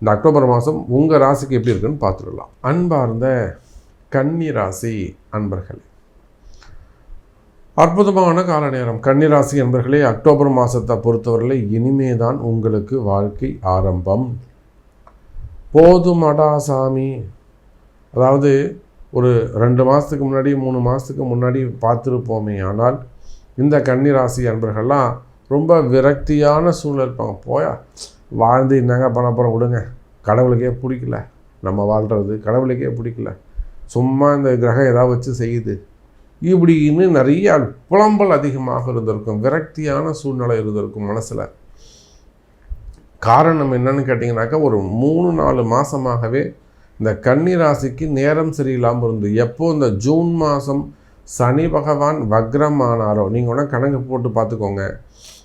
இந்த அக்டோபர் மாதம் உங்கள் ராசிக்கு எப்படி இருக்குன்னு பார்த்துடலாம். அன்பார்ந்த கன்னி ராசி அன்பர்களே. அற்புதமான கால நேரம் கன்னிராசி என்பர்களே அக்டோபர் மாதத்தை பொறுத்தவரையில் இனிமே தான் உங்களுக்கு வாழ்க்கை ஆரம்பம். போதுமடா சாமி. அதாவது ஒரு ரெண்டு மாதத்துக்கு முன்னாடி மூணு மாதத்துக்கு முன்னாடி பார்த்துருப்போமே ஆனால் இந்த கன்னிராசி அன்பர்கள்லாம் ரொம்ப விரக்தியான சூழ்நிலை இருப்பாங்க. போயா வாழ்ந்து என்னங்க பண்ண போகிறோம் விடுங்க. கடவுளுக்கே பிடிக்கல. நம்ம வாழ்கிறது கடவுளுக்கே பிடிக்கல. சும்மா இந்த கிரகம் ஏதாவது வச்சு செய்யுது. இப்படின்னு நிறைய புலம்பல் அதிகமாக இருந்திருக்கும். விரக்தியான சூழ்நிலை இருந்திருக்கும் மனசில். காரணம் என்னன்னு கேட்டிங்கனாக்கா ஒரு மூணு நாலு மாதமாகவே இந்த கன்னி ராசிக்கு நேரம் சரியில்லாமல் இருந்து எப்போ இந்த ஜூன் மாதம் சனி பகவான் வக்ரம் ஆனாரோ நீங்கள் வேணால் கணக்கு போட்டு பார்த்துக்கோங்க.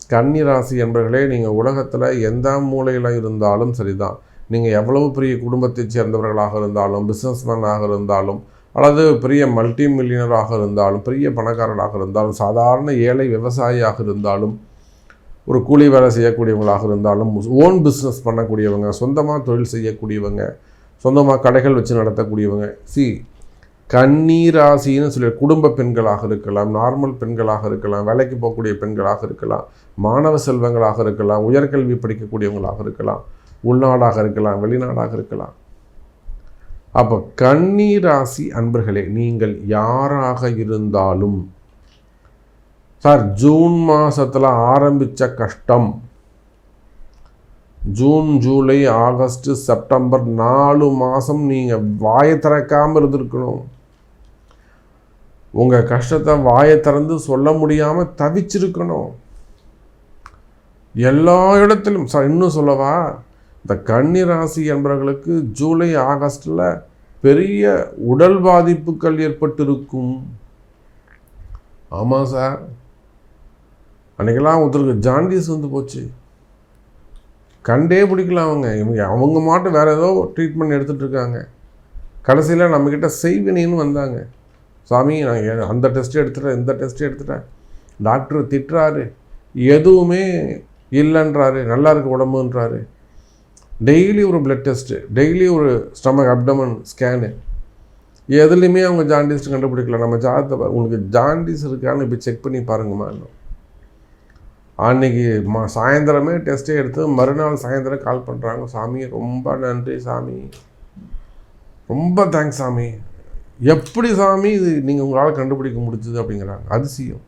கன்னி ராசி என்பர்களே நீங்கள் உலகத்தில் எந்த மூலையில் இருந்தாலும் சரிதான். நீங்கள் எவ்வளவு பெரிய குடும்பத்தைச் சேர்ந்தவர்களாக இருந்தாலும் பிஸ்னஸ்மேனாக இருந்தாலும் அல்லது பெரிய மல்டி மில்லியனராக இருந்தாலும் பெரிய பணக்காரராக இருந்தாலும் சாதாரண ஏழை விவசாயியாக இருந்தாலும் ஒரு கூலி வேலை செய்யக்கூடியவங்களாக இருந்தாலும் ஓன் பிஸ்னஸ் பண்ணக்கூடியவங்க சொந்தமாக தொழில் செய்யக்கூடியவங்க சொந்தமாக கடைகள் வச்சு நடத்தக்கூடியவங்க சி கண்ணீராசின்னு சொல்லி குடும்ப பெண்களாக இருக்கலாம் நார்மல் பெண்களாக இருக்கலாம் வேலைக்கு போகக்கூடிய பெண்களாக இருக்கலாம் மாணவ செல்வங்களாக இருக்கலாம் உயர்கல்வி படிக்கக்கூடியவங்களாக இருக்கலாம் உள்நாடாக இருக்கலாம் வெளிநாடாக இருக்கலாம். அப்போ கண்ணீராசி அன்பர்களே நீங்கள் யாராக இருந்தாலும் சார் ஜூன் மாதத்தில் ஆரம்பித்த கஷ்டம் ஜூன் ஜூலை ஆகஸ்ட் செப்டம்பர் நாலு மாதம் நீங்கள் வாயை திறக்காமல் இருந்திருக்கணும். உங்கள் கஷ்டத்தை வாயை திறந்து சொல்ல முடியாமல் தவிச்சிருக்கணும். எல்லா இடத்திலும் சார் இன்னும் சொல்லவா? இந்த கன்னி ராசி என்பவர்களுக்கு ஜூலை ஆகஸ்டில் பெரிய உடல் பாதிப்புகள் ஏற்பட்டிருக்கும். ஆமாம் சார். அன்றைக்கெல்லாம் ஒருத்தருக்கு ஜாண்டிஸ் வந்து போச்சு. கண்டே பிடிக்கல அவங்க. இவங்க அவங்க மாட்டும் வேறு ஏதோ ட்ரீட்மெண்ட் எடுத்துகிட்டு இருக்காங்க. கடைசியில் நம்மக்கிட்ட செய்வினின்னு வந்தாங்க. சாமி நான் அந்த டெஸ்ட்டு எடுத்துட்டேன் இந்த டெஸ்ட்டு எடுத்துட்டேன். டாக்டர் திட்டுறாரு. எதுவுமே இல்லைன்றாரு. நல்லா இருக்கு உடம்புன்றாரு. டெய்லி ஒரு பிளட் டெஸ்ட்டு டெய்லி ஒரு ஸ்டமக் அப்டமன் ஸ்கேனு எதுலேயுமே அவங்க ஜாண்டிஸ் கண்டுபிடிக்கல. நம்ம ஜாதத்தை உங்களுக்கு ஜாண்டிஸ் இருக்கான்னு இப்போ செக் பண்ணி பாருங்கம்மா இன்னும். அன்றைக்கி மா சாயந்தரமே டெஸ்ட்டே எடுத்து மறுநாள் சாயந்தரம் கால் பண்ணுறாங்க சாமி ரொம்ப நன்றி சாமி. ரொம்ப தேங்க்ஸ் சாமி. எப்படி சாமி இது நீங்கள் உங்களால் கண்டுபிடிக்க முடிஞ்சுது அப்படிங்கிறாங்க. அதிசயம்.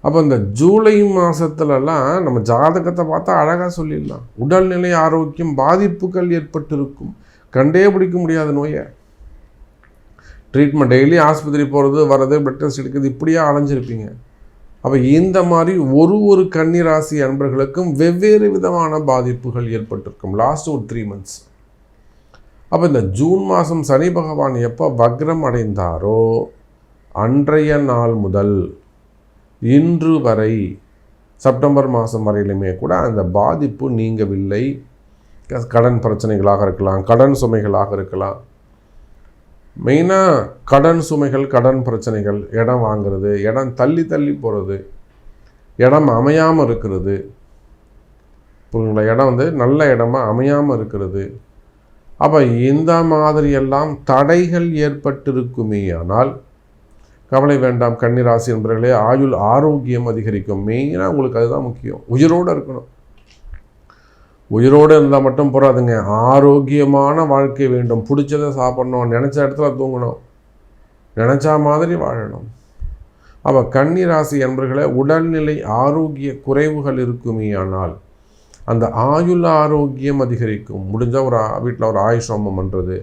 அப்போ இந்த ஜூலை மாதத்துலலாம் நம்ம ஜாதகத்தை பார்த்தா அழகாக சொல்லிடலாம். உடல்நிலை ஆரோக்கியம் பாதிப்புகள் ஏற்பட்டிருக்கும். கண்டே பிடிக்க முடியாத நோயை. ட்ரீட்மெண்ட் டெய்லி ஆஸ்பத்திரி போகிறது வர்றது பிளட் டெஸ்ட் எடுக்கிறது இப்படியே அலைஞ்சிருப்பீங்க. அப்போ இந்த மாதிரி ஒரு ஒரு கன்னிராசி அன்பர்களுக்கும் வெவ்வேறு விதமான பாதிப்புகள் ஏற்பட்டிருக்கும். லாஸ்ட் ஒரு த்ரீ மந்த்ஸ் அப்போ இந்த ஜூன் மாதம் சனி பகவான் எப்போ வக்ரம் அடைந்தாரோ அன்றைய நாள் முதல் இன்று வரை செப்டம்பர் மாதம் வரையிலுமே கூட அந்த பாதிப்பு நீங்கவில்லை. கடன் பிரச்சனைகளாக இருக்கலாம் கடன் சுமைகளாக இருக்கலாம். மெயினாக கடன் சுமைகள் கடன் பிரச்சனைகள் இடம் வாங்கிறது இடம் தள்ளி தள்ளி போகிறது இடம் அமையாமல் இருக்கிறது. புரியுங்களா இடம் வந்து நல்ல இடமா அமையாமல் இருக்கிறது. அப்போ இந்த மாதிரியெல்லாம் தடைகள் ஏற்பட்டிருக்குமே ஆனால் கவலை வேண்டாம் கன்னிராசி என்பவர்களே ஆயுள் ஆரோக்கியம் அதிகரிக்கும். மெயினாக உங்களுக்கு அதுதான் முக்கியம். உயிரோடு இருக்கணும். உயிரோடு இருந்தால் மட்டும் போகாதுங்க ஆரோக்கியமான வாழ்க்கை வேண்டும். பிடிச்சதை சாப்பிட்ணும். நினச்ச இடத்துல தூங்கணும். நினச்சா மாதிரி வாழணும். அப்போ கன்னிராசி என்பர்களே உடல்நிலை ஆரோக்கிய குறைவுகள் இருக்குமே ஆனால் அந்த ஆயுள் ஆரோக்கியம் அதிகரிக்கும். முடிஞ்சால் ஒரு வீட்டில் ஒரு ஆயுஷோமம் பண்ணுறது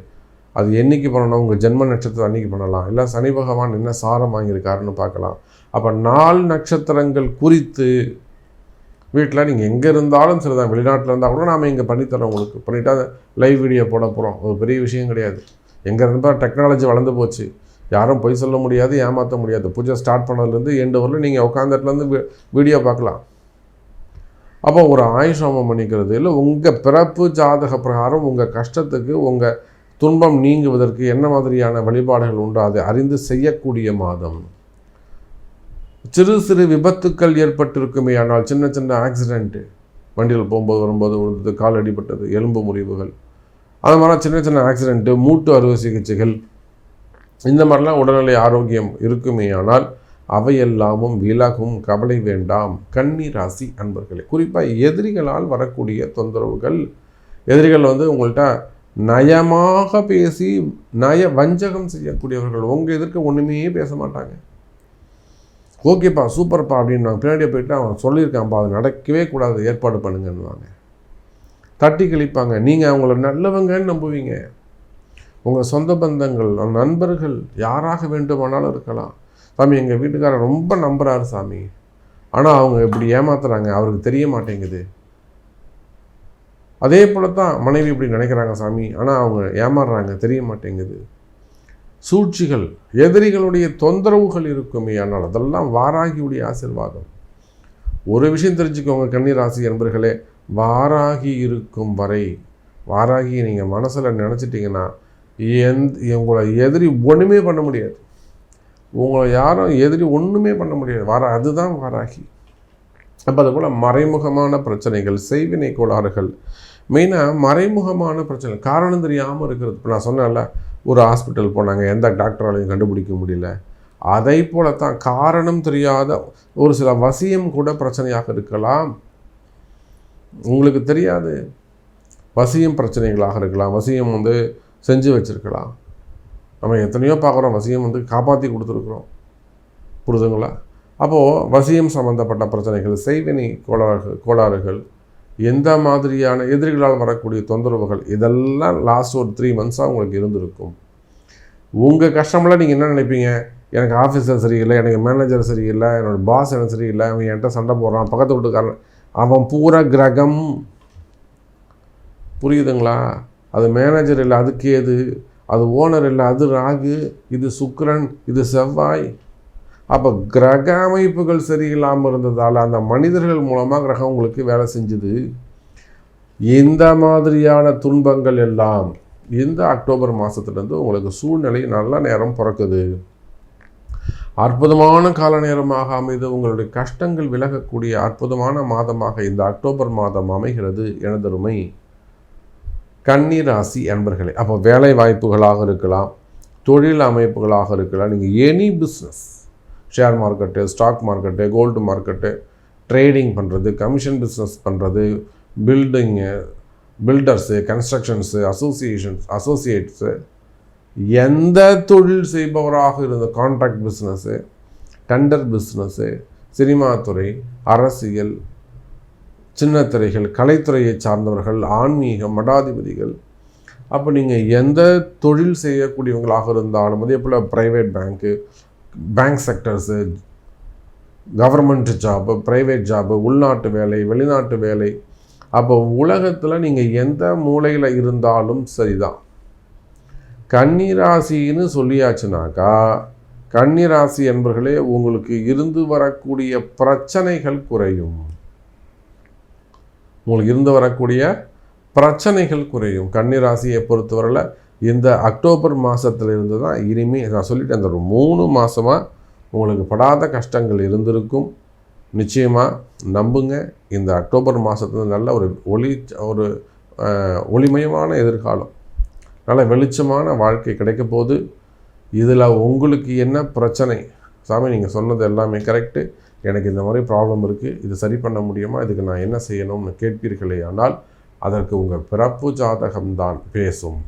அது என்றைக்கு பண்ணணும்? உங்கள் ஜென்ம நட்சத்திரம் அன்றைக்கி பண்ணலாம். இல்லை சனி பகவான் என்ன சாரம் வாங்கியிருக்காருன்னு பார்க்கலாம். அப்போ நாலு நட்சத்திரங்கள் குறித்து வீட்டில் நீங்கள் எங்கே இருந்தாலும் சரி தான். வெளிநாட்டில் இருந்தால் கூட நாம் இங்கே பண்ணித்தரோம் உங்களுக்கு. பண்ணிட்டா லைவ் வீடியோ போட போகிறோம் ஒரு பெரிய விஷயம் கிடையாது. எங்கே இருந்தால் டெக்னாலஜி வளர்ந்து போச்சு. யாரும் பொய் சொல்ல முடியாது ஏமாற்ற முடியாது. பூஜை ஸ்டார்ட் பண்ணதுலேருந்து எண்டு வரல நீங்கள் உட்காந்துட்டுலேருந்து வீடியோ பார்க்கலாம். அப்போ ஒரு ஆயுஷோமம் பண்ணிக்கிறது இல்லை உங்கள் பிறப்பு ஜாதக பிரகாரம் உங்கள் கஷ்டத்துக்கு உங்கள் துன்பம் நீங்குவதற்கு என்ன மாதிரியான வழிபாடுகள் உண்டோ? அதை அறிந்து செய்யக்கூடிய மாதம். சிறு சிறு விபத்துக்கள் ஏற்பட்டிருக்குமே ஆனால் சின்ன சின்ன ஆக்சிடெண்ட்டு வண்டியில் போகும்போது வரும்போது விழுந்தது கால் அடிபட்டது எலும்பு முறிவுகள். அது மாதிரி சின்ன சின்ன ஆக்சிடெண்ட்டு மூட்டு அறுவை சிகிச்சைகள். இந்த மாதிரிலாம் உடல்நிலை ஆரோக்கியம் இருக்குமே ஆனால் அவையெல்லாமும் விலகும் கவலை வேண்டாம். கன்னி ராசி அன்பர்களே குறிப்பாக எதிரிகளால் வரக்கூடிய தொந்தரவுகள். எதிரிகள் வந்து உங்கள்கிட்ட நயமாக பேசி நய வஞ்சகம் செய்யக்கூடியவர்கள். உங்கள் எதிர்க்க ஒன்றுமே பேச மாட்டாங்க. ஓகேப்பா சூப்பர்ப்பா அப்படின்னு நான் பின்னாடியே போயிட்டு அவன் சொல்லியிருக்கான்ப்பா அது நடக்கவே கூடாது ஏற்பாடு பண்ணுங்கன்னுவாங்க. தட்டி கழிப்பாங்க. நீங்கள் அவங்கள நல்லவங்கன்னு நம்புவீங்க. உங்கள் சொந்த பந்தங்கள் நண்பர்கள் யாராக வேண்டுமானாலும் இருக்கலாம். சாமி எங்கள் வீட்டுக்காரர் ரொம்ப நம்புகிறாரு சாமி. ஆனால் அவங்க இப்படி ஏமாத்துறாங்க அவருக்கு தெரிய மாட்டேங்குது. அதே போல தான் மனைவி இப்படி நினைக்கிறாங்க சாமி. ஆனால் அவங்க ஏமாறுறாங்க தெரிய மாட்டேங்குது. சூழ்ச்சிகள் எதிரிகளுடைய தொந்தரவுகள் இருக்குமே ஆனால் அதெல்லாம் வாராகியுடைய ஆசிர்வாதம். ஒரு விஷயம் தெரிஞ்சுக்கோங்க கன்னிராசி என்பர்களே வாராகி இருக்கும் வரை வாராகி நீங்கள் மனசில் நினச்சிட்டிங்கன்னா எந் உங்களை எதிரி ஒன்றுமே பண்ண முடியாது. உங்களை யாரும் எதிரி ஒன்றுமே பண்ண முடியாது. வர அதுதான் வராகி. அப்போ அதுபோல் மறைமுகமான பிரச்சனைகள் செய்வினை கோளாறுகள். மெயினாக மறைமுகமான பிரச்சனை காரணம் தெரியாமல் இருக்கிறது. இப்போ நான் சொன்னேன்ல ஒரு ஹாஸ்பிட்டல் போனாங்க எந்த டாக்டராலையும் கண்டுபிடிக்க முடியல. அதை போலத்தான் காரணம் தெரியாத ஒரு சில வசியம் கூட பிரச்சனையாக இருக்கலாம். உங்களுக்கு தெரியாது. வசியம் பிரச்சனைகளாக இருக்கலாம். வசியம் வந்து செஞ்சு வச்சுருக்கலாம். நம்ம எத்தனையோ பார்க்குறோம் வசியம் வந்து காப்பாற்றி கொடுத்துருக்குறோம் புரிதுங்களா அப்போது வசியம் சம்மந்தப்பட்ட பிரச்சனைகள் செய்வினை கோளாறுகள் கோளாறுகள் எந்த மாதிரியான எதிரிகளால் வரக்கூடிய தொந்தரவுகள் இதெல்லாம் லாஸ்ட் ஒரு த்ரீ மந்த்ஸாக உங்களுக்கு இருந்திருக்கும். உங்கள் கஷ்டமெல்லாம் நீங்கள் என்ன நினைப்பீங்க? எனக்கு ஆஃபீஸர் சரியில்லை எனக்கு மேனேஜர் சரியில்லை என்னோடய பாஸ் எனக்கு சரியில்லை அவன் என்கிட்ட சண்டை போடுறான் பக்கத்து வீட்டுக்காரன் அவன் பூரா கிரகம். புரியுதுங்களா? அது மேனேஜர் இல்லை அதுக்கு ஏது அது ஓனர் இல்லை அது ராகு இது சுக்கரன் இது செவ்வாய். அப்போ கிரக அமைப்புகள் சரியில்லாமல் இருந்ததால் அந்த மனிதர்கள் மூலமாக கிரகம் உங்களுக்கு வேலை செஞ்சுது. இந்த மாதிரியான துன்பங்கள் எல்லாம் இந்த அக்டோபர் மாதத்துலேருந்து உங்களுக்கு சூழ்நிலை நல்ல நேரம் பிறக்குது. அற்புதமான கால நேரமாக அமைது உங்களுடைய கஷ்டங்கள் விலகக்கூடிய அற்புதமான மாதமாக இந்த அக்டோபர் மாதம் அமைகிறது எனதருமை. கன்னி ராசி அன்பர்களே அப்போ வேலை வாய்ப்புகளாக இருக்கலாம் தொழில் அமைப்புகளாக இருக்கலாம் நீங்கள் any business share market stock market gold market trading பண்ணுறது கமிஷன் பிஸ்னஸ் பண்ணுறது building builders constructions associations associates எந்த தொழில் செய்பவராக இருந்த contract business tender business cinema துறை அரசியல் சின்னத்திரைகள் கலைத்துறையை சார்ந்தவர்கள் ஆன்மீகம் மடாதிபதிகள். அப்போ நீங்கள் எந்த தொழில் செய்யக்கூடியவங்களாக இருந்தாலும் அதே போல் private bank bank sectors government job private job உள்நாட்டு வேலை வெளிநாட்டு வேலை. அப்போ உலகத்தில் நீங்கள் எந்த மூலையில் இருந்தாலும் சரிதான். கன்னிராசின்னு சொல்லியாச்சுனாக்கா கன்னிராசி என்பர்களே உங்களுக்கு இருந்து வரக்கூடிய பிரச்சனைகள் குறையும். உங்களுக்கு இருந்து வரக்கூடிய பிரச்சனைகள் குறையும். கன்னிராசியை பொறுத்தவரையில் இந்த அக்டோபர் மாதத்துலேருந்து தான் இனிமே நான் சொல்லிட்டேன் அந்த ஒரு மூணு மாதமாக உங்களுக்கு படாத கஷ்டங்கள் இருந்திருக்கும். நிச்சயமாக நம்புங்க இந்த அக்டோபர் மாதத்துல நல்ல ஒரு ஒளி ஒரு ஒளிமயமான எதிர்காலம். நல்ல வெளிச்சமான வாழ்க்கை கிடைக்க போது இதில் உங்களுக்கு என்ன பிரச்சனை? சாமி நீங்கள் சொன்னது எல்லாமே கரெக்டு எனக்கு இந்த மாதிரி ப்ராப்ளம் இருக்குது இது சரி பண்ண முடியுமா? இதுக்கு நான் என்ன செய்யணும்னு கேட்பீர்களே ஆனால் அதற்கு உங்கள் பிறப்பு ஜாதகம்தான் பேசும்.